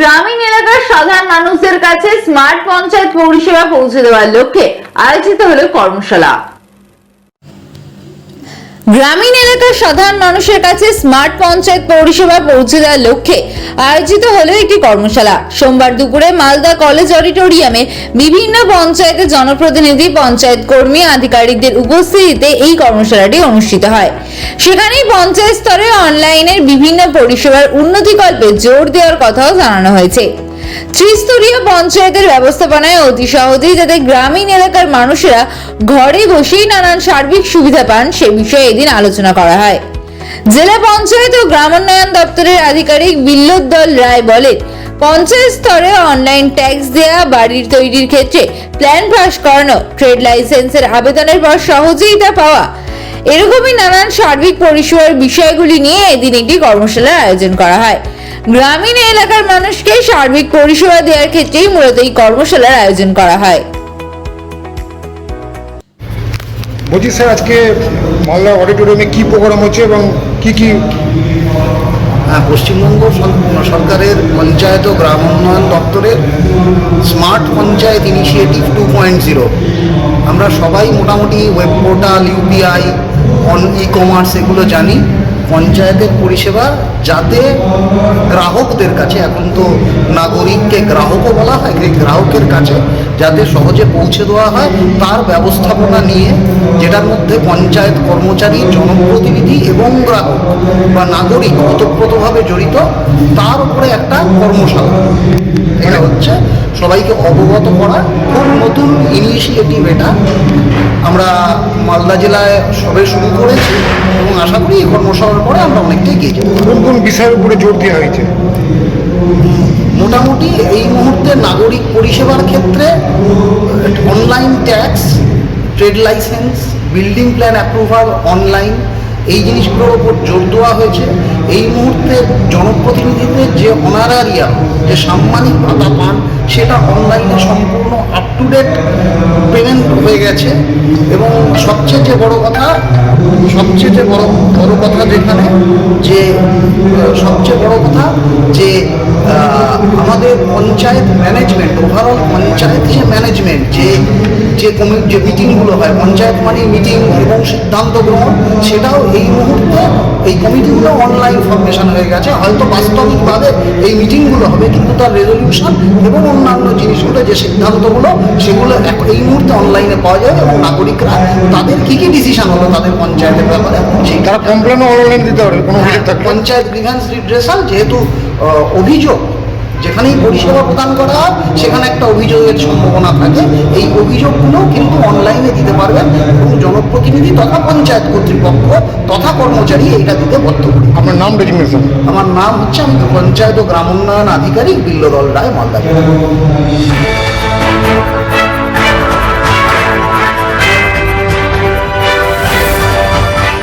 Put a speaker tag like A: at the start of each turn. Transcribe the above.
A: গ্রামীণ এলাকার সাধারণ মানুষদের কাছে স্মার্ট পঞ্চায়েত পরিষেবা পৌঁছে দেওয়ার লক্ষ্যে আয়োজিত হলো কর্মশালা। গ্রামীণ এলাকার সাধারণ মানুষের কাছে স্মার্ট পঞ্চায়েত পরিষেবা পৌঁছে দেওয়ার লক্ষ্যে আয়োজিত হলো একটি কর্মশালা। সোমবার দুপুরে মালদা কলেজ অডিটোরিয়ামে বিভিন্ন পঞ্চায়েতের জনপ্রতিনিধি, পঞ্চায়েত কর্মী, আধিকারিকদের উপস্থিতিতে এই কর্মশালাটি অনুষ্ঠিত হয়। সেখানেই পঞ্চায়েত স্তরে অনলাইনের বিভিন্ন পরিষেবার উন্নতিকল্পে জোর দেওয়ার কথাও জানানো হয়েছে। ত্রিস্তরীয় পঞ্চায়েতের ব্যবস্থাপনায় অতি সহজেই যাতে গ্রামীণ এলাকার মানুষেরা ঘরে বসেই নানান সার্বিক সুবিধা পান, সে বিষয়ে এদিন আলোচনা করা হয়। জেলা পঞ্চায়েত ও গ্রামোন্নয়ন দপ্তরের আধিকারিক বিল্লোদ্দল রায় বলেন, পঞ্চায়েত স্তরে অনলাইন ট্যাক্স দেয়া, বাড়ির তৈরির ক্ষেত্রে প্ল্যান পাস করানো, ট্রেড লাইসেন্সের আবেদনের পর সহজেই তা পাওয়া, এরকমই নানান সার্বিক পরিষেবার বিষয়গুলি নিয়ে এদিন একটি কর্মশালার আয়োজন করা হয়। গ্রামীণ এলাকার মানুষকে সার্বিক পরিষেবা দেওয়ার ক্ষেত্রেই মূলত এই কর্মশালার আয়োজন করা হয়।
B: বলছি স্যার আজকে মালদা অডিটোরিয়ামে কি প্রোগ্রাম হচ্ছে এবং কি কি
C: হ্যাঁ পশ্চিমবঙ্গ সরকারের পঞ্চায়েত ও গ্রাম উন্নয়ন দপ্তরের smart panchayat initiative two point zero আমরা সবাই মোটামুটি web portal UPI on e commerce এগুলো জানি। পঞ্চায়েতের পরিষেবা যাতে গ্রাহকদের কাছে, এখন তো নাগরিককে গ্রাহকও বলা হয় গ্রাহকের কাছে যাতে সহজে পৌঁছে দেওয়া হয়, তার ব্যবস্থাপনা নিয়ে, যেটার মধ্যে পঞ্চায়েত কর্মচারী, জনপ্রতিনিধি এবং গ্রাহক বা নাগরিক ওতপ্রোতভাবে জড়িত, তার উপরে একটা কর্মশালা। এটা হচ্ছে সবাইকে অবগত করা, খুব নতুন ইনিশিয়েটিভ এটা। আমরা মালদা জেলায় সবে শুরু করেছি এবং আশা করি এই কর্মশালার পরে আমরা অনেকটা এগিয়ে যাব।
B: কোন কোন বিষয়ের উপরে জোর দেওয়া হয়েছে?
C: মোটামুটি এই মুহূর্তে নাগরিক পরিষেবার ক্ষেত্রে online tax trade licence building plan approval online এই জিনিসগুলোর ওপর জোর দেওয়া হয়েছে। এই মুহূর্তে জনপ্রতিনিধিদের যে অনারারিয়াম যে সাম্মানিক ভাতা পান সেটা অনলাইনে সম্পূর্ণ আপ টু ডেট পেমেন্ট হয়ে গেছে। এবং সবচেয়ে যে বড় কথা, সবচেয়ে যে বড় বড় কথা যেখানে, যে সবচেয়ে বড় কথা, যে আমাদের পঞ্চায়েত ম্যানেজমেন্ট ওভারঅল পঞ্চায়েত যে ম্যানেজমেন্ট যে যে কমি, যে মিটিংগুলো হয়, পঞ্চায়েত মানে মিটিং এবং সিদ্ধান্ত গ্রহণ, সেটাও এই মুহূর্তে এই কমিটিগুলো অনলাইন ফর্মেশন হয়ে গেছে। হয়তো বাস্তবিকভাবে এই মিটিংগুলো হবে কিন্তু তার রেজলিউশন এবং অন্যান্য জিনিসগুলো যে সিদ্ধান্তগুলো সেগুলো এই মুহূর্তে অনলাইনে পাওয়া যাবে এবং নাগরিকরা তাদের কী কী ডিসিশন হলো তাদের পঞ্চায়েতের ব্যাপারে সেই
B: তারা কমপ্লেনও অনলাইন দিতে পারে কোনো
C: হ্যাঁ, পঞ্চায়েত গ্রিভেন্স রিড্রেসাল যেহেতু অভিযোগ যেখানেই পরিষেবা প্রদান করা হয় সেখানে একটা অভিযোগের সম্ভাবনা থাকে। এই অভিযোগগুলো কিন্তু অনলাইনে দিতে পারবেন এবং জনপ্রতিনিধি তথা পঞ্চায়েত কর্তৃপক্ষ তথা কর্মচারী এইটা দিতে বদ্ধ। বদ্ধপরি
B: আপনার নাম রেজিগনেশন
C: আমার নাম হচ্ছে আমি পঞ্চায়েত ও গ্রাম উন্নয়ন আধিকারিক বিল্লদল রায় মালদা।